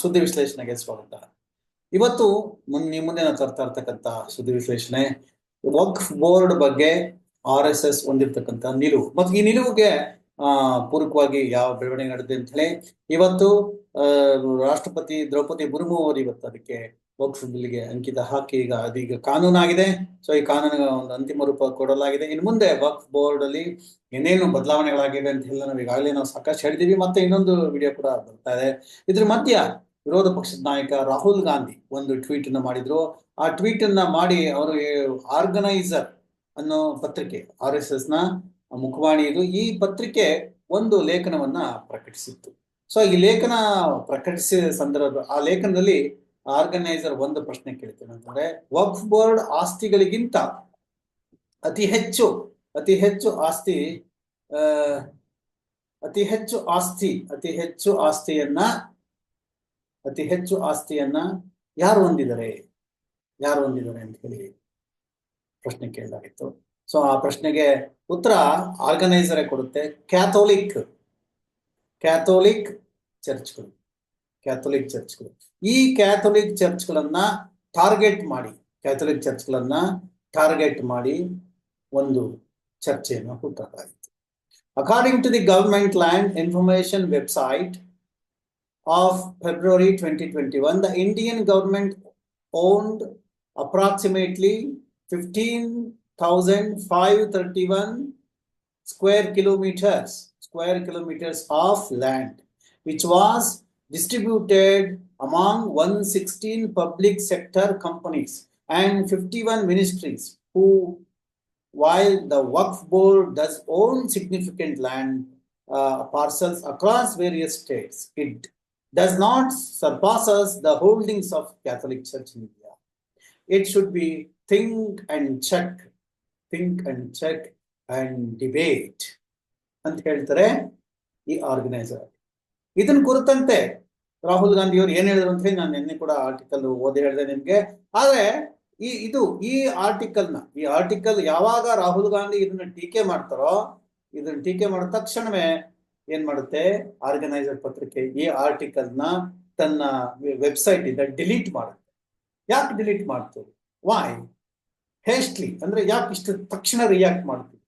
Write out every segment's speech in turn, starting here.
ಸುದ್ದಿ ವಿಶ್ಲೇಷಣೆಗೆ ಸ್ವಾಗತ. ಇವತ್ತು ನಿಮ್ಮ ಮುಂದೆ ನಾವು ತರ್ತಾ ಇರ್ತಕ್ಕಂತ ಸುದ್ದಿ ವಿಶ್ಲೇಷಣೆ, ವಕ್ಫ್ ಬೋರ್ಡ್ ಬಗ್ಗೆ ಆರ್ ಎಸ್ ಎಸ್ ಹೊಂದಿರ್ತಕ್ಕಂತ ನಿಲುವು. ಮತ್ತು ಈ ನಿಲುವಿಗೆ, ಆ, ಪೂರಕವಾಗಿ ಯಾವ ಬೆಳವಣಿಗೆ ನಡೆದಿದೆ ಅಂತ ಹೇಳಿ, ಇವತ್ತು ರಾಷ್ಟ್ರಪತಿ ದ್ರೌಪದಿ ಮುರ್ಮು ಅವರು ಇವತ್ತು ಅದಕ್ಕೆ ವಕ್ಫ್ ಬಿಲ್ಗೆ ಅಂಕಿತ ಹಾಕಿ, ಈಗ ಅದೀಗ ಕಾನೂನಾಗಿದೆ. ಸೊ, ಈ ಕಾನೂನಿಗೆ ಒಂದು ಅಂತಿಮ ರೂಪ ಕೊಡಲಾಗಿದೆ. ಇನ್ನು ಮುಂದೆ ವಕ್ಫ್ ಬೋರ್ಡ್ ಅಲ್ಲಿ ಏನೇನು ಬದಲಾವಣೆಗಳಾಗಿವೆ ಅಂತ ಹೇಳಿ ನಾವು ಈಗಾಗಲೇ ನಾವು ಸಾಕಷ್ಟು ಹೇಳಿದೀವಿ. ಮತ್ತೆ ಇನ್ನೊಂದು ವಿಡಿಯೋ ಕೂಡ ಬರ್ತಾ ಇದೆ. ಇದ್ರ ಮಧ್ಯ ವಿರೋಧ ಪಕ್ಷದ ನಾಯಕ ರಾಹುಲ್ ಗಾಂಧಿ ಒಂದು ಟ್ವೀಟ್ ಅನ್ನು ಮಾಡಿದ್ರು. ಆ ಟ್ವೀಟ್ ಅನ್ನ ಮಾಡಿ ಅವರು ಆರ್ಗನೈಸರ್ ಅನ್ನೋ ಪತ್ರಿಕೆ, ಆರ್ ಎಸ್ ಎಸ್ನ ಮುಖವಾಣಿ ಇದು. ಈ ಪತ್ರಿಕೆ ಒಂದು ಲೇಖನವನ್ನ ಪ್ರಕಟಿಸಿತ್ತು. ಸೊ, ಈ ಲೇಖನ ಪ್ರಕಟಿಸಿದ ಸಂದರ್ಭ, ಆ ಲೇಖನದಲ್ಲಿ ಆರ್ಗನೈಸರ್ ಒಂದು ಪ್ರಶ್ನೆ ಕೇಳ್ತೇನೆ ಅಂತಂದ್ರೆ, ವಕ್ಫ್ ಬೋರ್ಡ್ ಆಸ್ತಿಗಳಿಗಿಂತ ಅತಿ ಹೆಚ್ಚು ಅತಿ ಹೆಚ್ಚು ಆಸ್ತಿ ಅತಿ ಹೆಚ್ಚು ಆಸ್ತಿ, ಅತಿ ಹೆಚ್ಚು ಆಸ್ತಿಯನ್ನ ಅತಿ ಹೆಚ್ಚು ಆಸ್ತಿಯನ್ನ ಯಾರು ಹೊಂದಿದ್ದಾರೆ ಯಾರು ಹೊಂದಿದ್ದಾರೆ ಅಂತ ಹೇಳಿ ಪ್ರಶ್ನೆ ಕೇಳಲಾಗಿತ್ತು ಸೊ ಆ ಪ್ರಶ್ನೆಗೆ ಉತ್ತರ ಆರ್ಗನೈಸರೇ ಕೊಡುತ್ತೆ. ಕ್ಯಾಥೋಲಿಕ್ ಕ್ಯಾಥೋಲಿಕ್ ಚರ್ಚ್ಗಳು. ಕ್ಯಾಥೋಲಿಕ್ ಚರ್ಚ್ಗಳು. ಈ ಕ್ಯಾಥೋಲಿಕ್ ಚರ್ಚ್ಗಳನ್ನ ಟಾರ್ಗೆಟ್ ಮಾಡಿ ಕ್ಯಾಥೋಲಿಕ್ ಚರ್ಚ್ಗಳನ್ನ ಟಾರ್ಗೆಟ್ ಮಾಡಿ ಒಂದು ಚರ್ಚೆಯನ್ನು ಹುಟ್ಟಲಾಯಿತು according to the government land information website of February 2021, the Indian government owned approximately 15,531 square kilometers, square kilometers of land, which was distributed among 116 public sector companies and 51 ministries who while the Waqf board does own significant land uh, parcels across various states, it does not surpasses the holdings of Catholic Church in India. It should be think and check, think and check and debate. ಅಂತ ಹೇಳ್ತಾರೆ ಈ organiser ಇದನ್ನ ಕುರಿತಂತೆ ರಾಹುಲ್ ಗಾಂಧಿ ಅವರು ಏನ್ ಹೇಳಿದ್ರು ಅಂತ ಹೇಳಿ ನಾನು ನಿನ್ನೆ ಕೂಡ ಆರ್ಟಿಕಲ್ ಓದಿ ಹೇಳಿದೆ ನಿಮ್ಗೆ. ಆದ್ರೆ ಈ ಇದು ಈ ಆರ್ಟಿಕಲ್ನ ಈ ಆರ್ಟಿಕಲ್ ಯಾವಾಗ ರಾಹುಲ್ ಗಾಂಧಿ ಇದನ್ನ ಟೀಕೆ ಮಾಡ್ತಾರೋ ಇದನ್ನ ಟೀಕೆ ಮಾಡಿದ ತಕ್ಷಣವೇ ಏನ್ ಮಾಡುತ್ತೆ? ಆರ್ಗನೈಸರ್ ಪತ್ರಿಕೆ ಈ ಆರ್ಟಿಕಲ್ನ ತನ್ನ ವೆಬ್ಸೈಟ್ ಇಂದ ಡಿಲೀಟ್ ಮಾಡುತ್ತೆ. ಯಾಕೆ ಡಿಲೀಟ್ ಮಾಡ್ತೀವಿ ವಾಯ್ ಹೇಸ್ಟ್ಲಿ ಅಂದ್ರೆ ಯಾಕೆ ಇಷ್ಟು ತಕ್ಷಣ ರಿಯಾಕ್ಟ್ ಮಾಡ್ತೀವಿ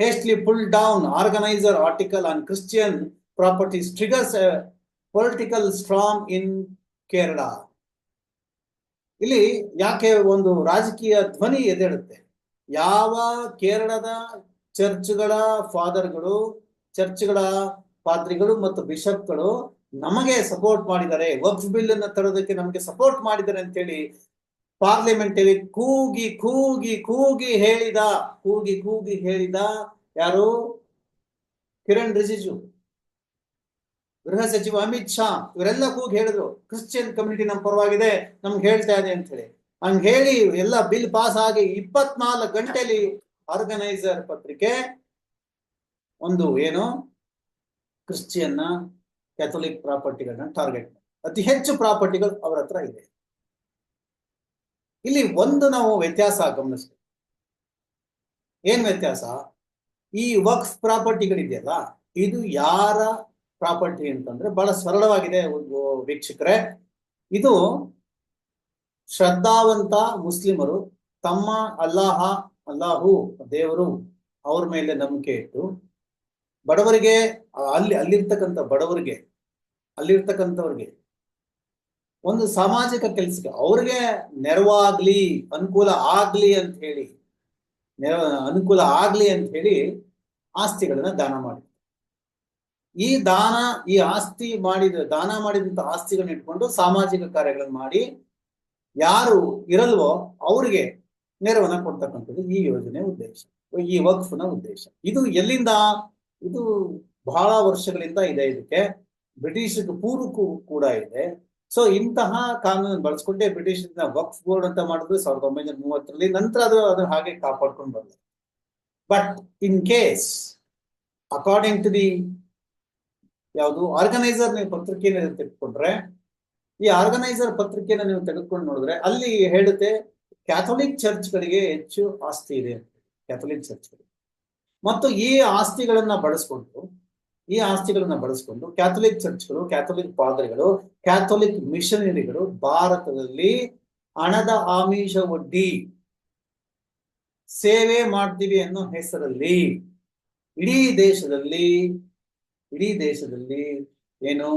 hastily pull down organiser article on Christian properties triggers political strong in Kerala ಇಲ್ಲಿ ಯಾಕೆ ಒಂದು ರಾಜಕೀಯ ಧ್ವನಿ ಎದ್ದೇಳುತ್ತೆ? ಯಾವ ಕೇರಳದ ಚರ್ಚ್ಗಳ ಫಾದರ್ಗಳು ಚರ್ಚ್ಗಳ ಪಾದ್ರಿಗಳು ಮತ್ತು ಬಿಷಪ್ಗಳು ನಮಗೆ ಸಪೋರ್ಟ್ ಮಾಡಿದ್ದಾರೆ. ವಕ್ಫ್ ಬಿಲ್ ಅನ್ನ ತರೋದಕ್ಕೆ ನಮಗೆ ಸಪೋರ್ಟ್ ಮಾಡಿದ್ದಾರೆ ಅಂತ ಹೇಳಿ ಪಾರ್ಲಿಮೆಂಟ್ ಅಲ್ಲಿ ಕೂಗಿ ಕೂಗಿ ಕೂಗಿ ಹೇಳಿದ, ಕೂಗಿ ಕೂಗಿ ಹೇಳಿದ ಯಾರು? ಕಿರಣ್ ರಿಜಿಜು. ಗೃಹ ಸಚಿವ ಅಮಿತ್ ಶಾ, ಇವರೆಲ್ಲ ಕೂಗಿ ಹೇಳಿದ್ರು, ಕ್ರಿಶ್ಚಿಯನ್ ಕಮ್ಯುನಿಟಿ ನಮ್ ಪರವಾಗಿದೆ, ನಮ್ಗೆ ಹೇಳ್ತಾ ಇದೆ ಅಂತ ಹೇಳಿ ಹಂಗ ಹೇಳಿ ಎಲ್ಲ ಬಿಲ್ ಪಾಸ್ ಆಗಿ ಇಪ್ಪತ್ನಾಲ್ಕು ಗಂಟೆಲಿ ಆರ್ಗನೈಸರ್ ಪತ್ರಿಕೆ ಒಂದು ಏನು ಕ್ರಿಶ್ಚಿಯನ್ನ ಕ್ಯಾಥೋಲಿಕ್ ಪ್ರಾಪರ್ಟಿಗಳನ್ನ ಟಾರ್ಗೆಟ್ ಅತಿ ಹೆಚ್ಚು ಪ್ರಾಪರ್ಟಿಗಳು ಅವರ ಹತ್ರ ಇದೆ. ಇಲ್ಲಿ ಒಂದು ನಾವು ವ್ಯತ್ಯಾಸ ಗಮನಿಸ್ಬೇಕು. ಏನ್ ವ್ಯತ್ಯಾಸ? ಈ ವಕ್ಫ್ ಪ್ರಾಪರ್ಟಿಗಳಿದೆಯಲ್ಲ, ಇದು ಯಾರ ಪ್ರಾಪರ್ಟಿ ಅಂತಂದ್ರೆ ಬಹಳ ಸರಳವಾಗಿದೆ ವೀಕ್ಷಕರೇ. ಇದು ಶ್ರದ್ಧಾವಂತ ಮುಸ್ಲಿಮರು ತಮ್ಮ ಅಲ್ಲಾಹ, ಅಲ್ಲಾಹು, ದೇವರು ಅವ್ರ ಮೇಲೆ ನಂಬಿಕೆ ಇಟ್ಟು ಬಡವರಿಗೆ ಅಲ್ಲಿ, ಅಲ್ಲಿರ್ತಕ್ಕಂಥ ಬಡವರಿಗೆ, ಅಲ್ಲಿರ್ತಕ್ಕಂಥವ್ರಿಗೆ ಒಂದು ಸಾಮಾಜಿಕ ಕೆಲಸಕ್ಕೆ ಅವ್ರಿಗೆ ನೆರವಾಗ್ಲಿ, ಅನುಕೂಲ ಆಗ್ಲಿ ಅಂತ ಹೇಳಿ, ನೆರ, ಅನುಕೂಲ ಆಗ್ಲಿ ಅಂತ ಹೇಳಿ ಆಸ್ತಿಗಳನ್ನ ದಾನ ಮಾಡಿ ಈ ದಾನ, ಈ ಆಸ್ತಿ ಮಾಡಿದ, ದಾನ ಮಾಡಿದಂತ ಆಸ್ತಿಗಳನ್ನ ಇಟ್ಕೊಂಡು ಸಾಮಾಜಿಕ ಕಾರ್ಯಗಳನ್ನು ಮಾಡಿ ಯಾರು ಇರಲ್ವೋ ಅವ್ರಿಗೆ ನೆರವನ್ನ ಕೊಡ್ತಕ್ಕಂಥದ್ದು ಈ ಯೋಜನೆ ಉದ್ದೇಶ, ಈ ವಕ್ಫ್ನ ಉದ್ದೇಶ. ಇದು ಎಲ್ಲಿಂದ ಇದು ಬಹಳ ವರ್ಷಗಳಿಂದ ಇದೆ ಇದಕ್ಕೆ. ಬ್ರಿಟಿಷ್ ಪೂರ್ವಕ್ಕೂ ಕೂಡ ಇದೆ. ಸೊ ಇಂತಹ ಕಾನೂನು ಬಳಸ್ಕೊಂಡೆ ಬ್ರಿಟಿಷ್ ವಕ್ಫ್ ಬೋರ್ಡ್ ಅಂತ ಮಾಡಿದ್ರು ಸಾವಿರದ ಒಂಬೈನೂರ ಮೂವತ್ತರಲ್ಲಿ. ನಂತರ ಅದು ಅದು ಹಾಗೆ ಕಾಪಾಡ್ಕೊಂಡು ಬಂದ್ರು. But in case according to the ಯಾವುದು ಆರ್ಗನೈಸರ್ ನೀವು ಪತ್ರಿಕೆಯನ್ನು ತೆಗೆದುಕೊಂಡ್ರೆ, ಈ ಆರ್ಗನೈಸರ್ ಪತ್ರಿಕೆಯನ್ನು ನೀವು ತೆಗೆದುಕೊಂಡು ನೋಡಿದ್ರೆ ಅಲ್ಲಿ ಹೇಳುತ್ತೆ ಕ್ಯಾಥೋಲಿಕ್ ಚರ್ಚ್ಗಳಿಗೆ ಹೆಚ್ಚು ಆಸ್ತಿ ಇದೆ. ಕ್ಯಾಥೋಲಿಕ್ ಚರ್ಚ್ಗಳಿಗೆ ಮತ್ತು ಈ ಆಸ್ತಿಗಳನ್ನ ಬಳಸ್ಕೊಂಡು, ಈ ಆಸ್ತಿಗಳನ್ನ ಬಳಸ್ಕೊಂಡು ಕ್ಯಾಥೋಲಿಕ್ ಚರ್ಚ್ಗಳು ಕ್ಯಾಥೋಲಿಕ್ ಪಾದ್ರಿಗಳು ಕ್ಯಾಥೋಲಿಕ್ ಮಿಷನರಿಗಳು ಭಾರತದಲ್ಲಿ ಹಣದ ಆಮಿಷ ಒಡ್ಡಿ ಸೇವೆ ಮಾಡ್ತೀವಿ ಅನ್ನೋ ಹೆಸರಲ್ಲಿ ಇಡೀ ದೇಶದಲ್ಲಿ ಇಡೀ ದೇಶದಲ್ಲಿ ಏನು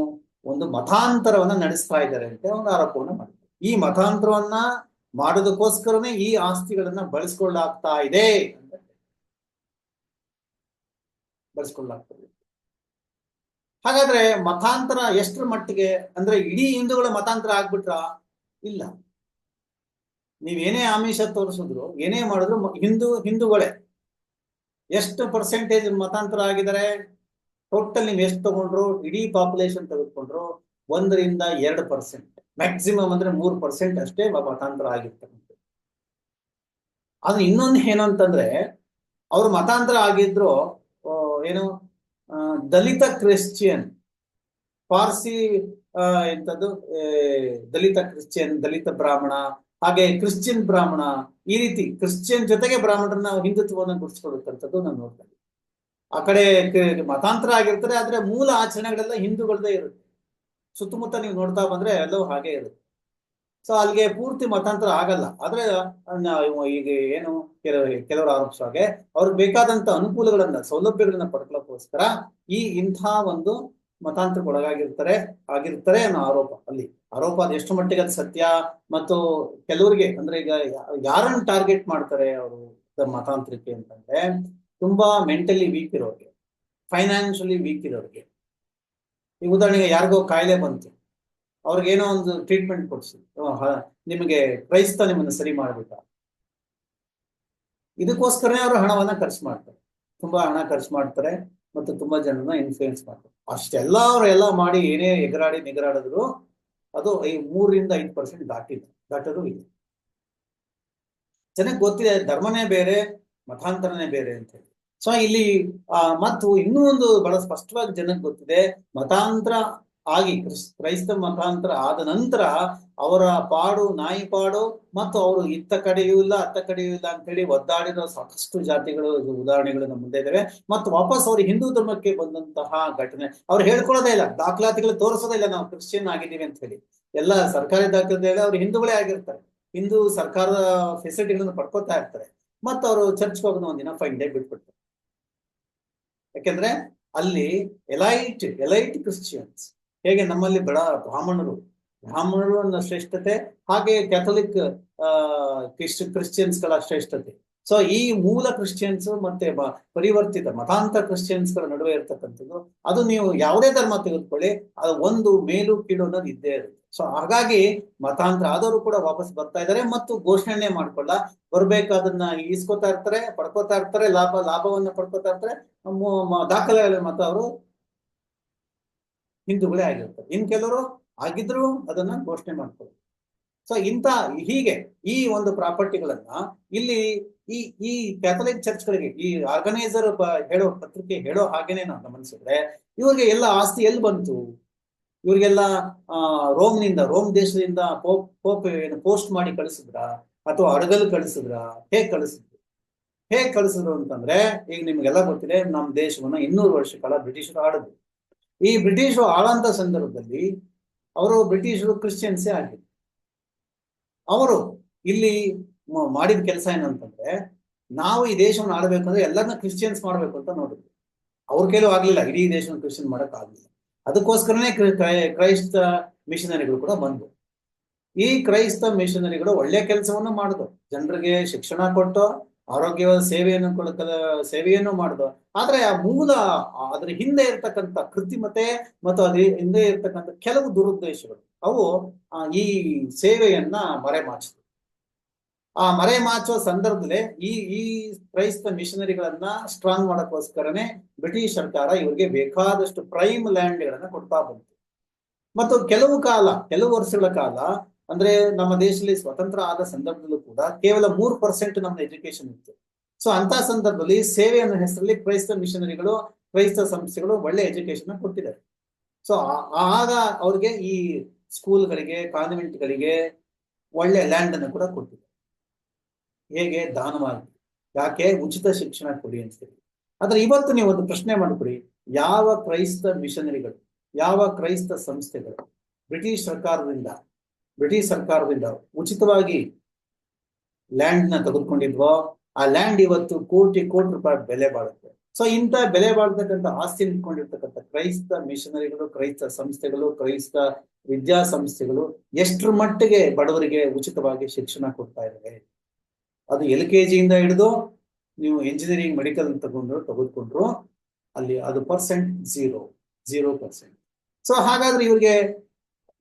ಒಂದು ಮತಾಂತರವನ್ನ ನಡೆಸ್ತಾ ಇದ್ದಾರೆ ಅಂತ ಒಂದು ಆರೋಪವನ್ನ ಮಾಡಿದ್ದಾರೆ. ಈ ಮತಾಂತರವನ್ನ ಮಾಡೋದಕ್ಕೋಸ್ಕರನೇ ಈ ಆಸ್ತಿಗಳನ್ನ ಬಳಸ್ಕೊಳ್ಳಾಗ್ತಾ ಇದೆ ಅಂತ ಬಳಸ್ಕೊಳ್ಳಾಗ್ತದೆ ಹಾಗಾದ್ರೆ ಮತಾಂತರ ಎಷ್ಟರ ಮಟ್ಟಿಗೆ, ಅಂದ್ರೆ ಇಡೀ ಹಿಂದೂಗಳ ಮತಾಂತರ ಆಗ್ಬಿಟ್ರ? ಇಲ್ಲ. ನೀವೇನೇ ಆಮಿಷ ತೋರಿಸಿದ್ರು, ಏನೇ ಮಾಡಿದ್ರು ಹಿಂದೂ, ಹಿಂದೂಗಳೇ ಎಷ್ಟು ಪರ್ಸೆಂಟೇಜ್ ಮತಾಂತರ ಆಗಿದ್ದಾರೆ? ಟೋಟಲ್ ನೀವು ಎಷ್ಟು ತಗೊಂಡ್ರು? ಇಡೀ ಪಾಪ್ಯುಲೇಷನ್ ತೆಗೆದುಕೊಂಡ್ರು ಒಂದರಿಂದ ಎರಡು ಪರ್ಸೆಂಟ್ ಮ್ಯಾಕ್ಸಿಮಮ್ ಅಂದ್ರೆ ಮೂರು ಪರ್ಸೆಂಟ್ ಅಷ್ಟೇ ಮತಾಂತರ ಆಗಿರ್ತಕ್ಕಂಥದ್ದು. ಅದು ಇನ್ನೊಂದು ಏನು ಅಂತಂದ್ರೆ ಅವ್ರು ಮತಾಂತರ ಆಗಿದ್ರು ಏನು ದಲಿತ ಕ್ರಿಶ್ಚಿಯನ್ ಪಾರ್ಸಿ ಏ, ದಲಿತ ಕ್ರಿಶ್ಚಿಯನ್ ದಲಿತ ಬ್ರಾಹ್ಮಣ ಹಾಗೆ ಕ್ರಿಶ್ಚಿಯನ್ ಬ್ರಾಹ್ಮಣ ಈ ರೀತಿ ಕ್ರಿಶ್ಚಿಯನ್ ಜೊತೆಗೆ ಬ್ರಾಹ್ಮಣರನ್ನ ಹಿಂದುತ್ವವನ್ನು ಗುರುತಿಸ್ಕೊಳ್ಳುತ್ತಂಥದ್ದು ನಾನು ನೋಡ್ತಾ. ಆ ಕಡೆ ಮತಾಂತರ ಆಗಿರ್ತಾರೆ ಆದ್ರೆ ಮೂಲ ಆಚರಣೆಗಳೆಲ್ಲ ಹಿಂದೂಗಳದೇ ಇರುತ್ತೆ ಸುತ್ತಮುತ್ತ ನೀವು ನೋಡ್ತಾ ಬಂದ್ರೆ ಎಲ್ಲವೂ ಹಾಗೆ ಇರುತ್ತೆ ಸೊ ಅಲ್ಲಿಗೆ ಪೂರ್ತಿ ಮತಾಂತರ ಆಗಲ್ಲ. ಆದ್ರೆ ಈಗ ಏನು ಕೆಲವರು ಕೆಲವರು ಆರೋಪಿಸುವಾಗೆ ಅವ್ರಿಗೆ ಬೇಕಾದಂತ ಅನುಕೂಲಗಳನ್ನ, ಸೌಲಭ್ಯಗಳನ್ನ ಪಡ್ಕೊಳ್ಳೋಕ್ಕೋಸ್ಕರ ಈ ಇಂಥ ಒಂದು ಮತಾಂತರಕ್ಕೆ ಒಳಗಾಗಿರ್ತಾರೆ, ಆಗಿರ್ತಾರೆ ಅನ್ನೋ ಆರೋಪ ಅಲ್ಲಿ. ಆರೋಪ ಅದು ಎಷ್ಟು ಮಟ್ಟಿಗೆ ಅದು ಸತ್ಯ ಮತ್ತು ಕೆಲವರಿಗೆ, ಅಂದ್ರೆ ಈಗ ಯಾರನ್ನ ಟಾರ್ಗೆಟ್ ಮಾಡ್ತಾರೆ ಅವರು ಮತಾಂತರಕ್ಕೆ ಅಂತಂದ್ರೆ, ತುಂಬಾ ಮೆಂಟಲಿ ವೀಕ್ ಇರೋರಿಗೆ, ಫೈನಾನ್ಷಿಯಲಿ ವೀಕ್ ಇರೋರಿಗೆ. ಈ ಉದಾಹರಣೆಗೆ ಯಾರಿಗೋ ಕಾಯಿಲೆ ಬಂತು. ಅವ್ರಿಗೇನೋ ಒಂದು ಟ್ರೀಟ್ಮೆಂಟ್ ಕೊಡಿಸಿ. ನಿಮಗೆ ಕ್ರೈಸ್ತ ನಿಮ್ಮನ್ನ ಸರಿ ಮಾಡಬೇಕ? ಇದಕ್ಕೋಸ್ಕರನೇ ಅವರು ಹಣವನ್ನ ಖರ್ಚು ಮಾಡ್ತಾರೆ. ತುಂಬಾ ಹಣ ಖರ್ಚು ಮಾಡ್ತಾರೆ ಮತ್ತು ತುಂಬಾ ಜನರನ್ನ ಇನ್ಫ್ಲೂಯೆನ್ಸ್ ಮಾಡ್ತಾರೆ. ಅಷ್ಟೆಲ್ಲ ಅವರೆಲ್ಲ ಮಾಡಿ ಏನೇ ಎಗರಾಡಿ ನಿಗರಾಡಿದ್ರು ಅದು ಈ ಮೂರರಿಂದ ಐದು ಪರ್ಸೆಂಟ್ ದಾಟಿದೆ ದಾಟೋದು ಇದೆ. ಜನಕ್ಕೆ ಗೊತ್ತಿದೆ, ಧರ್ಮನೇ ಬೇರೆ, ಮತಾಂತರನೇ ಬೇರೆ ಅಂತ ಹೇಳಿ. ಸೊ ಇಲ್ಲಿ, ಆ, ಮತ್ತು ಇನ್ನೂ ಒಂದು ಬಹಳ ಸ್ಪಷ್ಟವಾಗಿ ಜನಕ್ಕೆ ಗೊತ್ತಿದೆ, ಮತಾಂತರ ಆಗಿ ಕ್ರಿಸ್- ಕ್ರೈಸ್ತ ಮತಾಂತರ ಆದ ನಂತರ ಅವರ ಪಾಡು ನಾಯಿ ಪಾಡು ಮತ್ತು ಅವರು ಇತ್ತ ಕಡೆಯೂ ಇಲ್ಲ, ಅತ್ತ ಕಡೆಯೂ ಇಲ್ಲ ಅಂತ ಹೇಳಿ ಒದ್ದಾಡಿರೋ ಸಾಕಷ್ಟು ಜಾತಿಗಳು ಉದಾಹರಣೆಗಳು ನಮ್ಮ ಮುಂದೆ ಇದಾವೆ. ಮತ್ತು ವಾಪಸ್ ಅವರು ಹಿಂದೂ ಧರ್ಮಕ್ಕೆ ಬಂದಂತಹ ಘಟನೆ. ಅವ್ರು ಹೇಳ್ಕೊಳ್ಳೋದೇ ಇಲ್ಲ, ದಾಖಲಾತಿಗಳು ತೋರಿಸೋದೇ ಇಲ್ಲ ನಾವು ಕ್ರಿಶ್ಚಿಯನ್ ಆಗಿದ್ದೀವಿ ಅಂತ ಹೇಳಿ. ಎಲ್ಲ ಸರ್ಕಾರಿ ದಾಖಲೆ ಹೇಳಿ ಅವ್ರು ಹಿಂದೂಗಳೇ ಆಗಿರ್ತಾರೆ. ಹಿಂದೂ ಸರ್ಕಾರದ ಫೆಸಿಲಿಟಿಗಳನ್ನು ಪಡ್ಕೊತಾ ಇರ್ತಾರೆ. ಮತ್ತು ಅವರು ಚರ್ಚ್ಗೆ ಹೋಗೋದು ಒಂದಿನ ಫೈನ್ ಡೇ ಬಿಟ್ಬಿಡ್ತಾರೆ. ಯಾಕೆಂದ್ರೆ ಅಲ್ಲಿ ಎಲೈಟ್ ಎಲೈಟ್ ಕ್ರಿಶ್ಚಿಯನ್ಸ್ ಹೇಗೆ ನಮ್ಮಲ್ಲಿ ಬಡ ಬ್ರಾಹ್ಮಣರು ಬ್ರಾಹ್ಮಣರು ಅನ್ನೋ ಶ್ರೇಷ್ಠತೆ ಹಾಗೆ ಕ್ಯಾಥೋಲಿಕ್ ಆ ಕ್ರಿಶ್ಚ ಕ್ರಿಶ್ಚಿಯನ್ಸ್ಗಳ ಶ್ರೇಷ್ಠತೆ. ಸೊ ಈ ಮೂಲ ಕ್ರಿಶ್ಚಿಯನ್ಸ್ ಮತ್ತೆ ಪರಿವರ್ತಿತ ಮತಾಂತರ ಕ್ರಿಶ್ಚಿಯನ್ಸ್ಗಳ ನಡುವೆ ಇರ್ತಕ್ಕಂಥದ್ದು, ಅದು ನೀವು ಯಾವುದೇ ಧರ್ಮ ತೆಗೆದುಕೊಳ್ಳಿ, ಅದು ಒಂದು ಮೇಲು ಕೀಳು ಅನ್ನೋದು ಇದ್ದೇ ಇರುತ್ತೆ. ಸೊ ಹಾಗಾಗಿ ಮತಾಂತರ ಆದವರು ಕೂಡ ವಾಪಸ್ ಬರ್ತಾ ಇದ್ದಾರೆ ಮತ್ತು ಘೋಷಣೆ ಮಾಡ್ಕೊಳ್ಳ, ಬರ್ಬೇಕಾದನ್ನ ಈಸ್ಕೊತಾ ಇರ್ತಾರೆ, ಪಡ್ಕೋತಾ ಇರ್ತಾರೆ, ಲಾಭ, ಲಾಭವನ್ನ ಪಡ್ಕೋತಾ ಇರ್ತಾರೆ ದಾಖಲೆಗಳ ಮತ ಅವರು ಹಿಂದೂಗಳೇ ಆಗಿರ್ತಾರೆ ಇನ್ ಕೆಲವರು ಆಗಿದ್ರು ಅದನ್ನ ಘೋಷಣೆ ಮಾಡ್ತಾರೆ ಸೊ ಇಂತ ಹೀಗೆ ಈ ಒಂದು ಪ್ರಾಪರ್ಟಿಗಳನ್ನ ಇಲ್ಲಿ ಈ ಈ ಕ್ಯಾಥಲಿಕ್ ಚರ್ಚ್ಗಳಿಗೆ ಈ ಆರ್ಗನೈಸರ್ ಹೇಳೋ ಪತ್ರಿಕೆ ಹೇಳೋ ಹಾಗೇನೆ ನಾವು ಗಮನಿಸಿದ್ರೆ, ಇವರಿಗೆ ಎಲ್ಲ ಆಸ್ತಿ ಎಲ್ಲಿ ಬಂತು? ಇವರಿಗೆಲ್ಲ ರೋಮ್ನಿಂದ, ರೋಮ್ ದೇಶದಿಂದ ಪೋಪ್ ಪೋಪ್ ಏನು ಪೋಸ್ಟ್ ಮಾಡಿ ಕಳಿಸಿದ್ರ? ಅಥವಾ ಹಡಗಲ್ ಕಳಿಸಿದ್ರ? ಹೇಗ್ ಕಳಿಸಿದ್ರು? ಹೇಗ್ ಕಳಿಸಿದ್ರು ಅಂತಂದ್ರೆ, ಈಗ ನಿಮ್ಗೆಲ್ಲ ಗೊತ್ತಿದೆ ನಮ್ಮ ದೇಶವನ್ನ ಇನ್ನೂರು ವರ್ಷ ಕಾಲ ಬ್ರಿಟಿಷರು ಆಳಿದ್ರು ಈ ಬ್ರಿಟಿಷರು ಆಳಂತ ಸಂದರ್ಭದಲ್ಲಿ ಅವರು ಬ್ರಿಟಿಷರು ಕ್ರಿಶ್ಚಿಯನ್ಸೇ ಆಗಿದ್ರು. ಅವರು ಇಲ್ಲಿ ಮಾಡಿದ ಕೆಲಸ ಏನಂತಂದ್ರೆ ನಾವು ಈ ದೇಶವನ್ನು ಆಳ್ಬೇಕಂದ್ರೆ ಎಲ್ಲರನ್ನ ಕ್ರಿಶ್ಚಿಯನ್ಸ್ ಮಾಡ್ಬೇಕು ಅಂತ ನೋಡಿದ್ರು. ಅವ್ರ ಕೈಲೂ ಆಗ್ಲಿಲ್ಲ, ಇಡೀ ದೇಶವನ್ನು ಕ್ರಿಶ್ಚಿಯನ್ ಮಾಡಕ್ ಆಗ್ಲಿಲ್ಲ. ಅದಕ್ಕೋಸ್ಕರನೇ ಕ್ರೈ- ಕ್ರೈ- ಕ್ರೈಸ್ತ ಮಿಷನರಿಗಳು ಕೂಡ ಬಂದ್ರು. ಈ ಕ್ರೈಸ್ತ ಮಿಷನರಿಗಳು ಒಳ್ಳೆ ಕೆಲಸವನ್ನು ಮಾಡಿದ್ರು. ಜನರಿಗೆ ಶಿಕ್ಷಣ ಕೊಟ್ಟು ಆರೋಗ್ಯವಾದ ಸೇವೆಯನ್ನು ಕೊಡಕದ, ಸೇವೆಯನ್ನು ಮಾಡ್ದ. ಆದ್ರೆ ಆ ಮೂಲ, ಅದ್ರ ಹಿಂದೆ ಇರ್ತಕ್ಕಂಥ ಕೃತಿಮತೆ ಮತ್ತು ಅದ್ರ ಹಿಂದೆ ಇರ್ತಕ್ಕಂಥ ಕೆಲವು ದುರುದ್ದೇಶಗಳು, ಅವು ಈ ಸೇವೆಯನ್ನ ಮರೆಮಾಚಿದ್ರು ಆ ಮರೆಮಾಚುವ ಸಂದರ್ಭದಲ್ಲಿ ಈ ಈ ಕ್ರೈಸ್ತ ಮಿಷನರಿಗಳನ್ನ ಸ್ಟ್ರಾಂಗ್ ಮಾಡಕ್ಕೋಸ್ಕರನೇ ಬ್ರಿಟಿಷ್ ಸರ್ಕಾರ ಇವರಿಗೆ ಬೇಕಾದಷ್ಟು ಪ್ರೈಮ್ ಲ್ಯಾಂಡ್ ಗಳನ್ನ ಕೊಡ್ತಾ ಬಂತು. ಮತ್ತು ಕೆಲವು ಕಾಲ, ಕೆಲವು ವರ್ಷಗಳ ಕಾಲ ಅಂದ್ರೆ ನಮ್ಮ ದೇಶದಲ್ಲಿ ಸ್ವತಂತ್ರ ಆದ ಸಂದರ್ಭದಲ್ಲೂ ಕೂಡ ಕೇವಲ ಮೂರು ಪರ್ಸೆಂಟ್ ನಮ್ಮ ಎಜುಕೇಶನ್ ಇತ್ತು. ಸೊ ಅಂತ ಸಂದರ್ಭದಲ್ಲಿ ಸೇವೆ ಅನ್ನೋ ಹೆಸರಲ್ಲಿ ಕ್ರೈಸ್ತ ಮಿಷನರಿಗಳು, ಕ್ರೈಸ್ತ ಸಂಸ್ಥೆಗಳು ಒಳ್ಳೆ ಎಜುಕೇಶನ್ ಕೊಟ್ಟಿದ್ದಾರೆ. ಸೊ ಆಗ ಅವ್ರಿಗೆ ಈ ಸ್ಕೂಲ್ಗಳಿಗೆ ಕಾನ್ವೆಂಟ್ಗಳಿಗೆ ಒಳ್ಳೆ ಲ್ಯಾಂಡ್ ಅನ್ನು ಕೂಡ ಕೊಟ್ಟಿದ್ದಾರೆ. ಹೇಗೆ? ದಾನವಾಗಿ. ಯಾಕೆ? ಉಚಿತ ಶಿಕ್ಷಣ ಕೊಡಿ ಅಂತ ಹೇಳಿ. ಆದ್ರೆ ಇವತ್ತು ನೀವು ಒಂದು ಪ್ರಶ್ನೆ ಮಾಡ್ಕೊಡಿ. ಯಾವ ಕ್ರೈಸ್ತ ಮಿಷನರಿಗಳು, ಯಾವ ಕ್ರೈಸ್ತ ಸಂಸ್ಥೆಗಳು ಬ್ರಿಟಿಷ್ ಸರ್ಕಾರದಿಂದ ಬ್ರಿಟಿಷ್ ಸರ್ಕಾರದಿಂದ ಉಚಿತವಾಗಿ ಲ್ಯಾಂಡ್ನ ತೆಗೆದುಕೊಂಡಿದ್ವೋ, ಆ ಲ್ಯಾಂಡ್ ಇವತ್ತು ಕೋಟಿ ಕೋಟಿ ರೂಪಾಯಿ ಬೆಲೆ ಬಾಳುತ್ತೆ. ಸೊ ಇಂಥ ಬೆಲೆ ಬಾಳ್ತಕ್ಕಂಥ ಆಸ್ತಿ ಇಟ್ಕೊಂಡಿರ್ತಕ್ಕಂಥ ಕ್ರೈಸ್ತ ಮಿಷನರಿಗಳು ಕ್ರೈಸ್ತ ಸಂಸ್ಥೆಗಳು, ಕ್ರೈಸ್ತ ವಿದ್ಯಾಸಂಸ್ಥೆಗಳು ಎಷ್ಟರ ಮಟ್ಟಿಗೆ ಬಡವರಿಗೆ ಉಚಿತವಾಗಿ ಶಿಕ್ಷಣ ಕೊಡ್ತಾ ಇದ್ದಾರೆ ಅದು ಎಲ್ ಕೆ ಜಿಯಿಂದ ಹಿಡಿದು ನೀವು ಇಂಜಿನಿಯರಿಂಗ್ ಮೆಡಿಕಲ್ ತಗೊಂಡ್ರು ತೆಗೆದುಕೊಂಡ್ರು ಅಲ್ಲಿ ಅದು percent zero zero percent so ಹಾಗಾದ್ರೆ ಇವ್ರಿಗೆ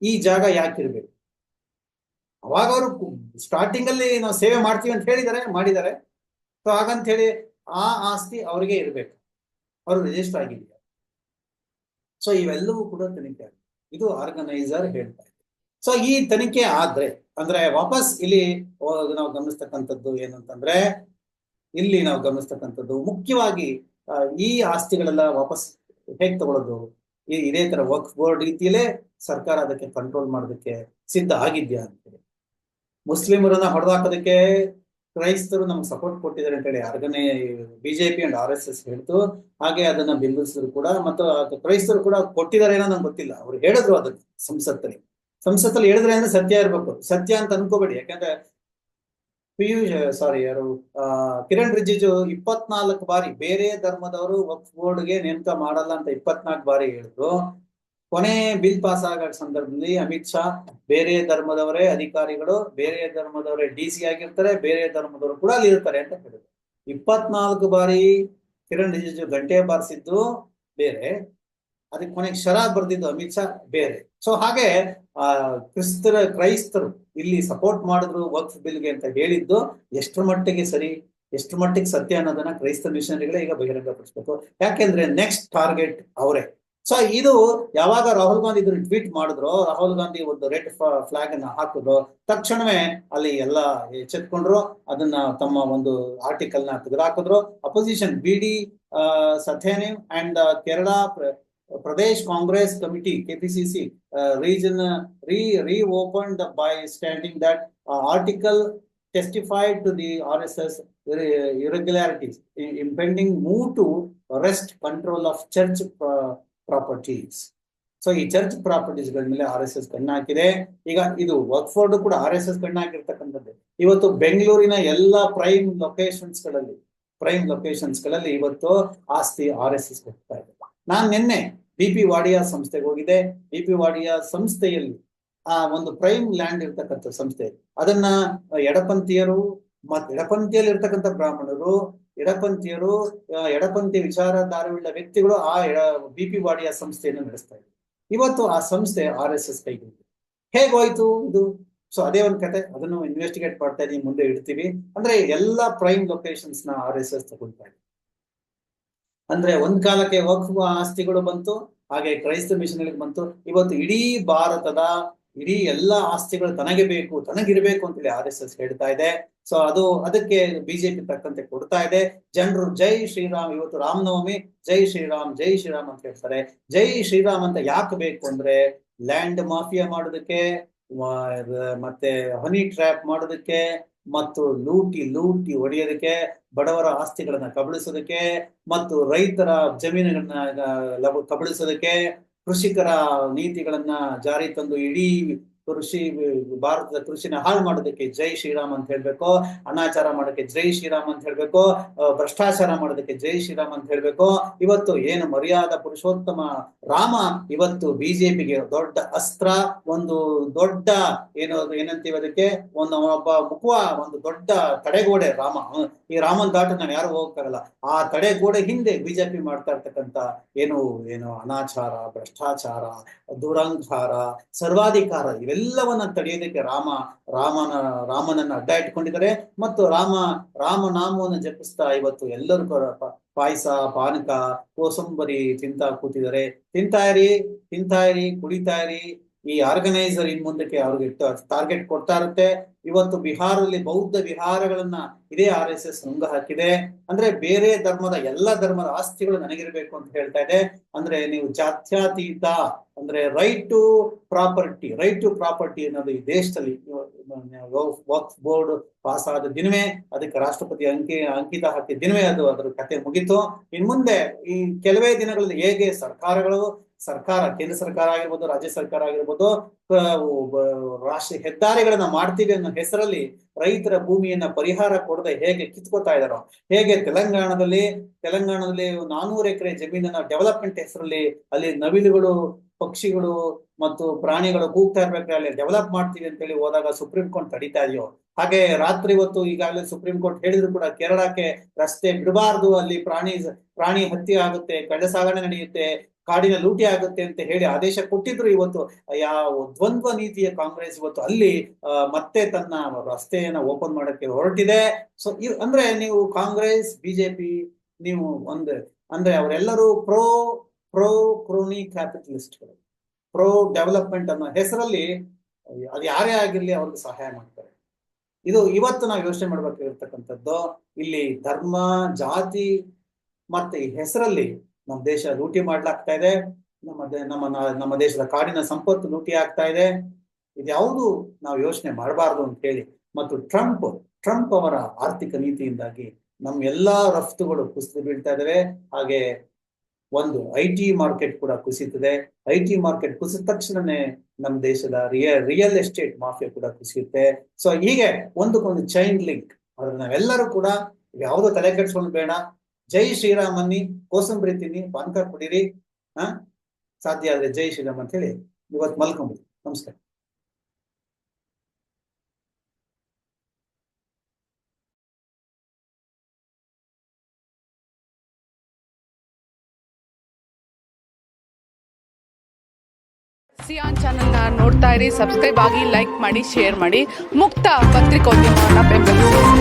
ಈ ಜಾಗ ಯಾಕಿರ್ಬೇಕು? ಅವಾಗ ಅವರು ಸ್ಟಾರ್ಟಿಂಗ್ ಅಲ್ಲಿ ನಾವು ಸೇವೆ ಮಾಡ್ತೀವಿ ಅಂತ ಹೇಳಿದ್ದಾರೆ ಮಾಡಿದ್ದಾರೆ ಸೊ ಹಾಗಂತ ಹೇಳಿ ಆ ಆಸ್ತಿ ಅವರಿಗೆ ಇರಬೇಕು. ಅವರು ರಿಜಿಸ್ಟರ್ ಆಗಿದೆಯಾ ಸೊ ಇವೆಲ್ಲವೂ ಕೂಡ ತನಿಖೆ. ಇದು ಆರ್ಗನೈಸರ್ ಹೇಳ್ತಾ ಇದೆ ಸೊ ಈ ತನಿಖೆ ಆದ್ರೆ, ಅಂದ್ರೆ ವಾಪಸ್ ಇಲ್ಲಿ ನಾವು ಗಮನಿಸ್ತಕ್ಕಂಥದ್ದು ಏನಂತಂದ್ರೆ, ಇಲ್ಲಿ ನಾವು ಗಮನಿಸ್ತಕ್ಕಂಥದ್ದು ಮುಖ್ಯವಾಗಿ ಈ ಆಸ್ತಿಗಳೆಲ್ಲ ವಾಪಸ್ ಹೇಗ್ ತಗೊಳ್ಳೋದು ಇದೇ ತರ ವರ್ಕ್ ಬೋರ್ಡ್ ರೀತಿಯಲ್ಲೇ ಸರ್ಕಾರ ಅದಕ್ಕೆ ಕಂಟ್ರೋಲ್ ಮಾಡೋದಕ್ಕೆ ಸಿದ್ಧ ಆಗಿದ್ಯಾ ಅಂತೇಳಿ ಮುಸ್ಲಿಮರನ್ನ ಹೊಡೆದಾಕೋದಕ್ಕೆ ಕ್ರೈಸ್ತರು ನಮ್ಗೆ ಸಪೋರ್ಟ್ ಕೊಟ್ಟಿದ್ದಾರೆ ಅಂತ ಹೇಳಿ ಅರ್ಗನೆ BJP and R S S ಹೇಳ್ತು. ಹಾಗೆ ಅದನ್ನ ಬಿಂಬಿಸಿದ್ರು ಕೂಡ ಮತ್ತು ಕ್ರೈಸ್ತರು ಕೂಡ ಕೊಟ್ಟಿದ್ದಾರೆ ಏನೋ ನಂಗೆ ಗೊತ್ತಿಲ್ಲ. ಅವ್ರು ಹೇಳಿದ್ರು ಅದನ್ನ ಸಂಸತ್ತಲ್ಲಿ. ಸಂಸತ್ತಲ್ಲಿ ಹೇಳಿದ್ರೆ ಅಂದ್ರೆ ಸತ್ಯ ಇರ್ಬೇಕು. ಸತ್ಯ ಅಂತ ಅನ್ಕೋಬೇಡಿ. ಯಾಕಂದ್ರೆ ಪಿಯೂಷ್ ಸಾರಿ ಯಾರು ಆ, ಕಿರಣ್ ರಿಜಿಜು ಇಪ್ಪತ್ನಾಲ್ಕು ಬಾರಿ ಬೇರೆ ಧರ್ಮದವರು ವಕ್ಫ್ ಬೋರ್ಡ್ಗೆ ನೇಮಕ ಮಾಡಲ್ಲ ಅಂತ ಇಪ್ಪತ್ನಾಲ್ಕು ಬಾರಿ ಹೇಳಿದ್ರು. ಕೊನೆ ಬಿಲ್ ಪಾಸ್ ಆಗೋ ಸಂದರ್ಭದಲ್ಲಿ ಅಮಿತ್ ಶಾ ಬೇರೆ ಧರ್ಮದವರೇ ಅಧಿಕಾರಿಗಳು, ಬೇರೆ ಧರ್ಮದವರೇ ಡಿ ಸಿ ಆಗಿರ್ತಾರೆ, ಬೇರೆ ಧರ್ಮದವರು ಕೂಡ ಅಲ್ಲಿ ಇರ್ತಾರೆ ಅಂತ ಹೇಳಿದ್ರು. ಇಪ್ಪತ್ನಾಲ್ಕು ಬಾರಿ ಕಿರಣ್ ರಿಜಿಜು ಗಂಟೆ ಬಾರಿಸಿದ್ದು ಬೇರೆ, ಅದಕ್ಕೆ ಕೊನೆಗೆ ಶರ ಬರ್ದಿದ್ದು ಅಮಿತ್ ಶಾ ಬೇರೆ. ಸೊ ಹಾಗೆ, ಆ, ಕ್ರಿಸ್ತರ, ಕ್ರೈಸ್ತರು ಇಲ್ಲಿ ಸಪೋರ್ಟ್ ಮಾಡಿದ್ರು ವಕ್ಫ್ ಬಿಲ್ಗೆ ಅಂತ ಹೇಳಿದ್ದು ಎಷ್ಟು ಮಟ್ಟಿಗೆ ಸರಿ ಎಷ್ಟು ಮಟ್ಟಿಗೆ ಸತ್ಯ ಅನ್ನೋದನ್ನ ಕ್ರೈಸ್ತ ಮಿಷನರಿಗಳೇ ಈಗ ಬಹಿರಂಗಪಡಿಸ್ಬೇಕು. ಯಾಕೆಂದ್ರೆ ನೆಕ್ಸ್ಟ್ ಟಾರ್ಗೆಟ್ ಅವರೇ. ಸೊ ಇದು ಯಾವಾಗ ರಾಹುಲ್ ಗಾಂಧಿ ಇದನ್ನು ಟ್ವೀಟ್ ಮಾಡಿದ್ರು ರಾಹುಲ್ ಗಾಂಧಿ ಒಂದು ರೆಡ್ ಫ್ಲಾಗ್ ಅನ್ನ ಹಾಕಿದ್ರು ತಕ್ಷಣವೇ ಅಲ್ಲಿ ಎಲ್ಲ ಎಚ್ಚೆತ್ಕೊಂಡ್ರು ಅದನ್ನ ತಮ್ಮ ಒಂದು ಆರ್ಟಿಕಲ್ನ ತೆಗೆದುಹಾಕಿದ್ರು opposition V D Satheesan and Kerala ಪ್ರ- Pradesh Congress committee KPCC region ರೀ ರೀ open by standing that article testified to RSS ಎಸ್ irregularities ಎಸ್ impending move to to control of church uh, properties. So ಈ ಚರ್ಚ್ ಪ್ರಾಪರ್ಟೀಸ್ಗಳ ಮೇಲೆ R S S ಕಣ್ಣು ಹಾಕಿದೆ. ಈಗ ಇದು ವರ್ಕ್ ಫೋರ್ಡ್ ಕೂಡ ಆರ್ ಎಸ್ ಎಸ್ ಕಣ್ಣು ಹಾಕಿರ್ತಕ್ಕಂಥದ್ದು. ಇವತ್ತು ಬೆಂಗಳೂರಿನ ಎಲ್ಲಾ ಪ್ರೈಮ್ ಲೊಕೇಶನ್ಸ್ಗಳಲ್ಲಿ ಪ್ರೈಮ್ ಲೊಕೇಶನ್ಸ್ಗಳಲ್ಲಿ ಇವತ್ತು ಆಸ್ತಿ ಆರ್ ಎಸ್ ಎಸ್ ಹೋಗ್ತಾ ಇದೆ. ನಾನ್ ನಿನ್ನೆ ಬಿ ಪಿ ವಾಡಿಯಾ ಸಂಸ್ಥೆಗೆ ಹೋಗಿದೆ ಬಿ ಪಿ ವಾಡಿಯಾ ಸಂಸ್ಥೆಯಲ್ಲಿ, ಆ ಒಂದು ಪ್ರೈಮ್ ಲ್ಯಾಂಡ್ ಇರ್ತಕ್ಕಂಥ ಸಂಸ್ಥೆ. ಅದನ್ನ ಎಡಪಂಥೀಯರು ಮತ್ ಎಡಪಂಥಿಯಲ್ಲಿ ಇರ್ತಕ್ಕಂಥ ಬ್ರಾಹ್ಮಣರು, ಎಡಪಂಥೀಯರು ಎಡಪಂಥಿಯ ಎಡಪಂಥಿ ವಿಚಾರಧಾರವುಳ್ಳ ವ್ಯಕ್ತಿಗಳು ಆ ಬಿ ಪಿ ವಾಡಿಯ ಸಂಸ್ಥೆಯನ್ನು ನಡೆಸ್ತಾ ಇದ್ರು. ಇವತ್ತು ಆ ಸಂಸ್ಥೆ ಆರ್ ಎಸ್ ಎಸ್ ಕೈಗೆ ಹೇಗೋಯ್ತು ಇದು? ಸೊ ಅದೇ ಒಂದು ಕತೆ. ಅದನ್ನು ಇನ್ವೆಸ್ಟಿಗೇಟ್ ಮಾಡ್ತಾ ಇದೀವಿ ಮುಂದೆ ಇಡ್ತೀವಿ. ಅಂದ್ರೆ ಎಲ್ಲ ಪ್ರೈಮ್ ಲೊಕೇಶನ್ಸ್ನ ಆರ್ ಎಸ್ ಎಸ್ ತಗೊಳ್ತಾ ಇದೆ. ಅಂದ್ರೆ ಒಂದ್ ಕಾಲಕ್ಕೆ ವಕ್ಫ್ ಆಸ್ತಿಗಳು ಬಂತು, ಹಾಗೆ ಕ್ರೈಸ್ತ ಮಿಷನ್ಗಳಿಗೆ ಬಂತು. ಇವತ್ತು ಇಡೀ ಭಾರತದ ಇಡೀ ಎಲ್ಲಾ ಆಸ್ತಿಗಳು ತನಗೆ ಬೇಕು, ತನಗಿರ್ಬೇಕು ಅಂತೇಳಿ ಆರ್ ಎಸ್ ಎಸ್ ಹೇಳ್ತಾ ಇದೆ. ಸೊ ಅದು ಅದಕ್ಕೆ ಬಿಜೆಪಿ ತಕ್ಕಂತೆ ಕೊಡ್ತಾ ಇದೆ. ಜನರು ಜೈ ಶ್ರೀರಾಮ್, ಇವತ್ತು ರಾಮನವಮಿ, ಜೈ ಶ್ರೀರಾಮ್ ಜೈ ಶ್ರೀರಾಮ್ ಅಂತ ಹೇಳ್ತಾರೆ. ಜೈ ಶ್ರೀರಾಮ್ ಅಂತ ಯಾಕೆ ಬೇಕು ಅಂದ್ರೆ, ಲ್ಯಾಂಡ್ ಮಾಫಿಯಾ ಮಾಡೋದಕ್ಕೆ ಮತ್ತೆ ಹನಿ ಟ್ರ್ಯಾಪ್ ಮಾಡೋದಕ್ಕೆ, ಮತ್ತು ಲೂಟಿ ಲೂಟಿ ಹೊಡೆಯೋದಕ್ಕೆ, ಬಡವರ ಆಸ್ತಿಗಳನ್ನ ಕಬಳಿಸೋದಕ್ಕೆ, ಮತ್ತು ರೈತರ ಜಮೀನುಗಳನ್ನ ಕಬಳಿಸೋದಕ್ಕೆ ಕೃಷಿಕರ ನೀತಿಗಳನ್ನ ಜಾರಿ ತಂದು ಇಡೀ ಕೃಷಿ, ಭಾರತದ ಕೃಷಿನ ಹಾಳು ಮಾಡೋದಕ್ಕೆ ಜೈ ಶ್ರೀರಾಮ್ ಅಂತ ಹೇಳ್ಬೇಕು, ಅನಾಚಾರ ಮಾಡೋಕೆ ಜೈ ಶ್ರೀರಾಮ್ ಅಂತ ಹೇಳ್ಬೇಕು ಭ್ರಷ್ಟಾಚಾರ ಮಾಡೋದಕ್ಕೆ ಜೈ ಶ್ರೀರಾಮ್ ಅಂತ ಹೇಳ್ಬೇಕು, ಇವತ್ತು ಏನು ಮರ್ಯಾದ ಪುರುಷೋತ್ತಮ ರಾಮ, ಇವತ್ತು ಬಿಜೆಪಿಗೆ ದೊಡ್ಡ ಅಸ್ತ್ರ, ಒಂದು ದೊಡ್ಡ ಏನು, ಏನಂತೀವಿ ಅದಕ್ಕೆ, ಒಂದು ಒಬ್ಬ ಮುಖುವ, ಒಂದು ದೊಡ್ಡ ತಡೆಗೋಡೆ ರಾಮ. ಈ ರಾಮನ್ ದಾಟ ನಾವು ಯಾರು ಹೋಗಕ್ಕಾಗಲ್ಲ. ಆ ತಡೆಗೋಡೆ ಹಿಂದೆ ಬಿಜೆಪಿ ಮಾಡ್ತಾ ಇರ್ತಕ್ಕಂತ ಏನು ಏನು ಅನಾಚಾರ, ಭ್ರಷ್ಟಾಚಾರ, ದುರಂಕಾರ, ಸರ್ವಾಧಿಕಾರ ಇವೆಲ್ಲವನ್ನ ತಡೆಯೋದಕ್ಕೆ ರಾಮ, ರಾಮನ, ರಾಮನನ್ನ ಅಡ್ಡ ಇಟ್ಕೊಂಡಿದ್ದಾರೆ. ಮತ್ತು ರಾಮ, ರಾಮನಾಮವನ್ನು ಜಪಿಸ್ತಾ ಇವತ್ತು ಎಲ್ಲರೂ ಪಾಯಸ, ಪಾನಕ, ಕೋಸಂಬರಿ ತಿಂತಾ ಕೂತಿದ್ದಾರೆ. ತಿಂತಾಯಿರಿ ತಿಂತಾಯಿರಿ ಕುಡಿತಾಯಿರಿ ಈ ಆರ್ಗನೈಸರ್ ಇನ್ ಮುಂದಕ್ಕೆ ಅವ್ರಿಗೆ ಟಾರ್ಗೆಟ್ ಕೊಡ್ತಾ ಇರುತ್ತೆ. ಇವತ್ತು ಬಿಹಾರದಲ್ಲಿ ಬೌದ್ಧ ವಿಹಾರಗಳನ್ನ ಇದೇ ಆರ್ ಎಸ್ ಎಸ್ ನುಂಗ ಹಾಕಿದೆ. ಅಂದ್ರೆ ಬೇರೆ ಧರ್ಮದ ಎಲ್ಲ ಧರ್ಮದ ಆಸ್ತಿಗಳು ನನಗಿರ್ಬೇಕು ಅಂತ ಹೇಳ್ತಾ ಇದೆ. ಅಂದ್ರೆ ನೀವು ಜಾತ್ಯಾತೀತ, ಅಂದ್ರೆ right to property right to property ಅನ್ನೋದು ಈ ದೇಶದಲ್ಲಿ ವಕ್ಫ್ ಬೋರ್ಡ್ ಪಾಸ್ ಆದ ದಿನವೇ ಅದಕ್ಕೆ ರಾಷ್ಟ್ರಪತಿ ಅಂಕಿ, ಅಂಕಿತ ಹಾಕಿದ ದಿನವೇ ಅದು ಅದರ ಕತೆ ಮುಗಿತು. ಇನ್ ಮುಂದೆ ಈ ಕೆಲವೇ ದಿನಗಳಲ್ಲಿ ಹೇಗೆ ಸರ್ಕಾರಗಳು ಸರ್ಕಾರ, ಕೇಂದ್ರ ಸರ್ಕಾರ ಆಗಿರ್ಬೋದು, ರಾಜ್ಯ ಸರ್ಕಾರ ಆಗಿರ್ಬೋದು ರಾಷ್ಟ್ರೀಯ ಹೆದ್ದಾರಿಗಳನ್ನ ಮಾಡ್ತೀವಿ ಅನ್ನೋ ಹೆಸರಲ್ಲಿ ರೈತರ ಭೂಮಿಯನ್ನ ಪರಿಹಾರ ಕೊಡದೆ ಹೇಗೆ ಕಿತ್ಕೋತಾ ಇದಾರೋ ಹೇಗೆ ತೆಲಂಗಾಣದಲ್ಲಿ ತೆಲಂಗಾಣದಲ್ಲಿ ನಾನೂರು ಎಕರೆ ಜಮೀನನ್ನ ಡೆವಲಪ್ಮೆಂಟ್ ಹೆಸರಲ್ಲಿ ಅಲ್ಲಿ ನವಿಲುಗಳು, ಪಕ್ಷಿಗಳು ಮತ್ತು ಪ್ರಾಣಿಗಳು ಕೂಗ್ತಾ ಇರ್ಬೇಕಾದ್ರೆ ಅಲ್ಲಿ ಡೆವಲಪ್ ಮಾಡ್ತೀವಿ ಅಂತೇಳಿ ಹೋದಾಗ ಸುಪ್ರೀಂ ಕೋರ್ಟ್ ತಡಿತಾ ಇದೆಯೋ? ಹಾಗೆ ರಾತ್ರಿ ಹೊತ್ತು ಈಗಾಗಲೇ ಸುಪ್ರೀಂ ಕೋರ್ಟ್ ಹೇಳಿದ್ರು ಕೂಡ ಕೇರಳಕ್ಕೆ ರಸ್ತೆ ಬಿಡಬಾರ್ದು, ಅಲ್ಲಿ ಪ್ರಾಣಿ ಪ್ರಾಣಿ ಹತ್ಯೆ ಆಗುತ್ತೆ ಕಳ್ಳ ಸಾಗಣೆ ನಡೆಯುತ್ತೆ ಕಾಡಿನ ಲೂಟಿ ಆಗುತ್ತೆ ಅಂತ ಹೇಳಿ ಆದೇಶ ಕೊಟ್ಟಿದ್ರು ಇವತ್ತು. ಯಾವ ದ್ವಂದ್ವ ನೀತಿಯ ಕಾಂಗ್ರೆಸ್ ಇವತ್ತು ಅಲ್ಲಿ ಮತ್ತೆ ತನ್ನ ರಸ್ತೆಯನ್ನ ಓಪನ್ ಮಾಡಕ್ಕೆ ಹೊರಟಿದೆ. ಸೊ ಅಂದ್ರೆ ನೀವು ಕಾಂಗ್ರೆಸ್, ಬಿಜೆಪಿ, ನೀವು ಒಂದು, ಅಂದ್ರೆ ಅವರೆಲ್ಲರೂ ಪ್ರೋ ಪ್ರೋ ಕ್ರೋನಿ ಕ್ಯಾಪಿಟಲಿಸ್ಟ್ಗಳು. ಪ್ರೋ ಡೆವಲಪ್ಮೆಂಟ್ ಅನ್ನೋ ಹೆಸರಲ್ಲಿ ಅದು ಯಾರೇ ಆಗಿರ್ಲಿ ಅವ್ರಿಗೆ ಸಹಾಯ ಮಾಡ್ತಾರೆ. ಇದು ಇವತ್ತು ನಾವು ಯೋಚನೆ ಮಾಡ್ಬೇಕಾಗಿರ್ತಕ್ಕಂಥದ್ದು, ಇಲ್ಲಿ ಧರ್ಮ, ಜಾತಿ ಮತ್ತೆ ಈ ಹೆಸರಲ್ಲಿ ನಮ್ಮ ದೇಶ ಲೂಟಿ ಮಾಡ್ಲಾಗ್ತಾ ಇದೆ. ನಮ್ಮ ನಮ್ಮ ನಮ್ಮ ದೇಶದ ಕಾಡಿನ ಸಂಪತ್ತು ಲೂಟಿ ಆಗ್ತಾ ಇದೆ. ಇದ್ಯಾವುದು ನಾವು ಯೋಚನೆ ಮಾಡಬಾರ್ದು ಅಂತ ಹೇಳಿ ಮತ್ತು ಟ್ರಂಪ್ ಟ್ರಂಪ್ ಅವರ ಆರ್ಥಿಕ ನೀತಿಯಿಂದಾಗಿ ನಮ್ಮ ಎಲ್ಲಾ ರಫ್ತುಗಳು ಕುಸಿದು ಬೀಳ್ತಾ ಇದಾವೆ. ಹಾಗೆ ಒಂದು ಐ ಟಿ ಮಾರ್ಕೆಟ್ ಕೂಡ ಕುಸಿಯುತ್ತದೆ ಐ ಟಿ ಮಾರ್ಕೆಟ್ ಕುಸಿದ ತಕ್ಷಣನೇ ನಮ್ಮ ದೇಶದ ರಿಯಲ್ ರಿಯಲ್ ಎಸ್ಟೇಟ್ ಮಾಫಿಯಾ ಕೂಡ ಕುಸಿಯುತ್ತೆ. ಸೊ ಹೀಗೆ ಒಂದಕ್ಕೊಂದು ಚೈನ್ ಲಿಂಕ್ ಆದ್ರೆ ನಾವೆಲ್ಲರೂ ಕೂಡ ಯಾವುದೋ ತಲೆ ಕೆಡ್ಸ್ಕೊಂಡು ಬೇಡ. ಜೈ ಶ್ರೀರಾಮನ್ನಿ, ಕೋಸಂಬರಿ ತಿನ್ನಿ, ಪಾನಕ ಕುಡೀರಿ, ಹಾ? ಸಾಧ್ಯ ಆದ್ರೆ ಜೈ ಶ್ರೀರಾಮ್ ಅಂತ ಹೇಳಿ ಇವತ್ತು ಮಲ್ಕೊಂಬಿಡಿ. ನಮಸ್ಕಾರ. ಸಿಯಾನ್ ಚಾನೆಲ್ನ ನೋಡ್ತಾ ಇರಿ, ಸಬ್ಸ್ಕ್ರೈಬ್ ಆಗಿ ಲೈಕ್ ಮಾಡಿ, ಶೇರ್ ಮಾಡಿ. ಮುಕ್ತ ಪತ್ರಿಕೋದ್ಯಮವನ್ನು ಬೆಂಬಲಿಸಿ.